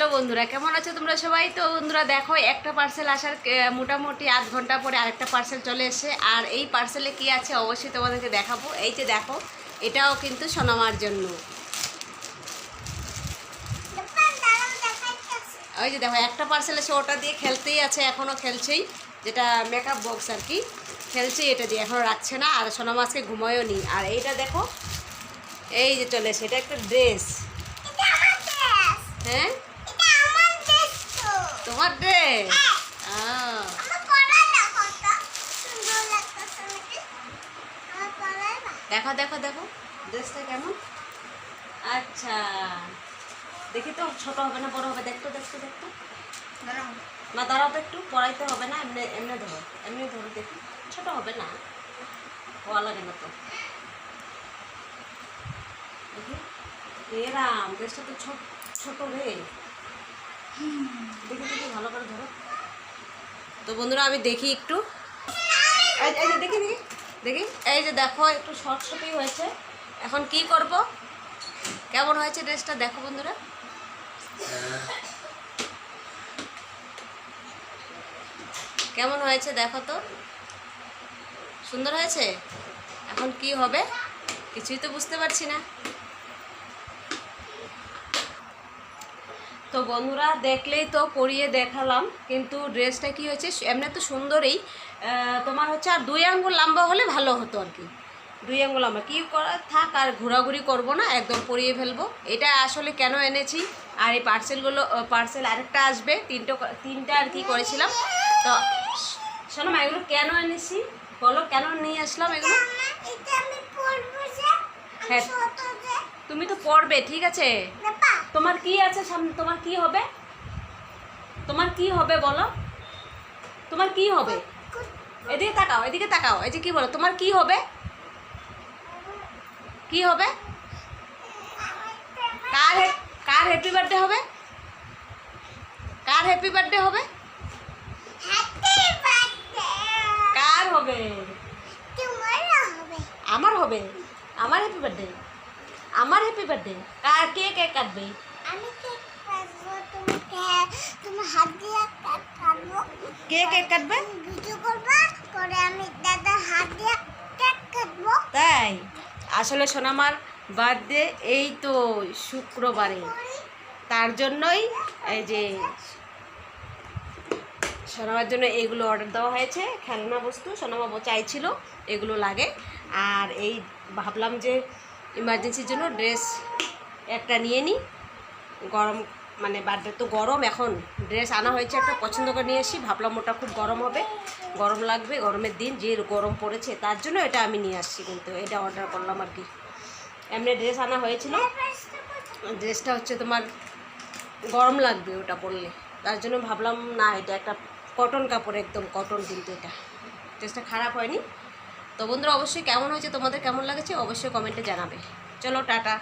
Hello বন্ধুরা কেমন আছো তোমরা সবাই? তো বন্ধুরা দেখো একটা পার্সেল আসার মোটামুটি আধ ঘণ্টা পরে আরেকটা পার্সেল চলে এসে আর এই পার্সেলে কি আছে অবশ্যই তোমাদেরকে দেখাবো। এই যে দেখো এটাও কিন্তু সোনামার জন্য। ওই যে দেখো একটা পার্সেল এসে ওটা দিয়ে খেলতেই আছে এখনও খেলছেই। যেটা মেকআপ বক্স আর কি খেলছেই এটা দিয়ে এখনও রাখছে না। আর সোনামা আজকে ঘুমায়ও নি। আর এইটা দেখো এই যে চলে এসে এটা একটা ড্রেস হ্যাঁ? তোমার ড্রেস দেখো দেখো দেখো। ড্রেসটা কেমন? আচ্ছা। দেখি তো ছোট হবে না বড় হবে? দেখতো দেখতো দেখতো। না দাঁড়াও তো একটু পড়াইতে হবে না এমনি এমনি ধরো এমনি ধরো দেখি। ছোট হবে না। হওয়া লাগে না তো। দেখি। এরাম ড্রেসটা তো ছোট ছোট রে। দেখি ভালো করে ধরো। তো বন্ধুরা আমি দেখি একটু। দেখি দেখি। দেখি। এই যে দেখো একটু শর্ট শর্টই হয়েছে। এখন কি করব? কেমন হয়েছে ড্রেসটা দেখো বন্ধুরা। কেমন হয়েছে দেখো তো। সুন্দর হয়েছে? এখন কি হবে? কিছুই তো বুঝতে পারছি না। তো বন্ধুরা দেখলেই তো পরিয়ে দেখালাম কিন্তু ড্রেসটা কি হয়েছে এমনি তো সুন্দরই। তোমার হচ্ছে আর দুই আঙ্গুল লম্বা হলে ভালো হতো আর কি। দুই আঙ্গুল লম্বা। কী করা থাক আর ঘোরাঘুরি করব না একদম পরিয়ে ফেলব। এটা আসলে কেন এনেছি? আর এই পার্সেলগুলো পার্সেল আরেকটা আসবে। তিনটে তিনটা আর কি করেছিলাম। তো শোনো মা এগুলো কেন এনেছি? বলো কেন নিয়ে আসলাম এগুলো? হ্যাঁ। তুমি তো পড়বে ঠিক আছে? তোমার কি আছে সামনে তোমার কি হবে? তোমার কি হবে বলো? তোমার কি হবে? এদিকে তাকাও এদিকে তাকাও এই যে কি বলো? তোমার কি হবে? কি হবে? কার কার হ্যাপি বার্থডে হবে? কার হ্যাপি বার্থডে হবে? কার হবে? আমার হবে। আমার হ্যাপি বার্থডে আমার হ্যাপি বার্থডে কার কে কে কাটবে? আমি কেক কাটবো তুমি কে- তুমি হাত দিয়ে কাটবো। কে কেক কাটবে? ভিডিও করবা পরে আমি দাদা হাত দিয়ে কেক কাটবো। তাই? আসলে সোনামার বার্থডে এই তো শুক্রবারে। তার জন্যই এই যে সোনামার জন্য এগুলো অর্ডার দেওয়া হয়েছে। খেলনা বস্তু সোনামা চাইছিল এগুলো লাগে। আর এই ভাবলাম যে ইমার্জেন্সির জন্য ড্রেস একটা নিয়ে নিই গরম মানে বার্থডে তো গরম, এখন ড্রেস আনা হয়েছে একটা, পছন্দ করে নিয়ে এসি ভাবলাম ওটা খুব গরম হবে। গরম লাগবে, গরমের দিন, যে গরম পড়েছে, তার জন্য এটা আমি নিয়ে আসছি কিন্তু, এটা অর্ডার করলাম আর কি। এমনি ড্রেস আনা হয়েছিল। ড্রেসটা হচ্ছে তোমার গরম লাগবে ওটা পরলে। তার জন্য ভাবলাম, না, এটা একটা কটন কাপড়, একদম কটন কিন্তু এটা। ড্রেসটা খারাপ হয়নি। তো বন্ধুরা, অবশ্যই কেমন হয়েছে, তোমাদের কেমন লাগেছে, অবশ্যই কমেন্টে জানাবে। চলো, টাটা।